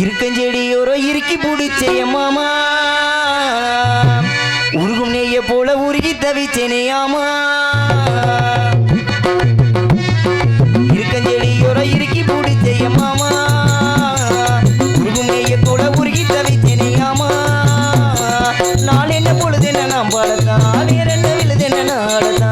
இருக்கஞ்செடியோரோ இறுக்கி பிடிச்சே மாமா. உருகும் நெய்ய போல உருகி தவிச்சேனே இறுக்கி பிடிச்சே மாமா. உருகும் நெய்ய போல உருகி தவிச்சேனே நாள் என்ன பொழுது என்ன நாம் பாடத்தான் வேற என்ன விழுது என்ன நாடத்தான்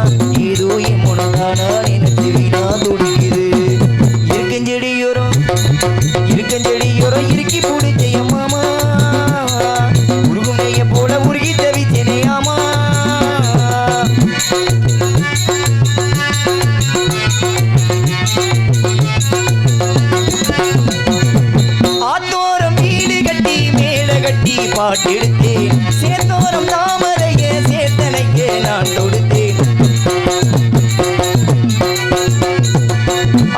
சேத்தோரம் தாமரையே சேத்தனைக்கே நான் தொடுத்தேன்.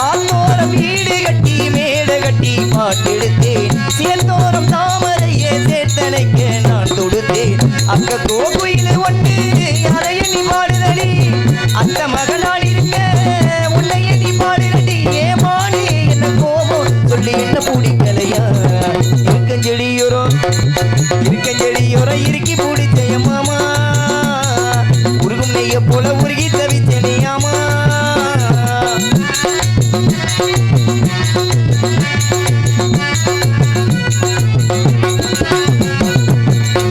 ஆத்தோரம் வீடு கட்டி மேடு கட்டி பாட்டெடுத்தேன் சேத்தோரம் தாமரையே சேத்தனைக்கே நான் தொடுத்தேன். அக்க கோகுயில் இருக்கஞ்செடியோரை இறுக்கி பிடிச்சேன் மாமா. உருகும் நெய்ய போல உருகி தவிச்சேன் ஆமா.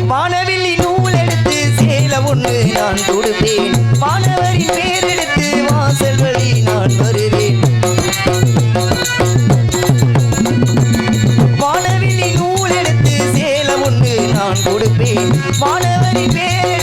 வானவில்லி நூல் எடுத்து நான் தொடுத்தேன் மாணவரின் பேர் மாணவரி பேர்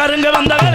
சொந்தக்காரங்க வந்தவ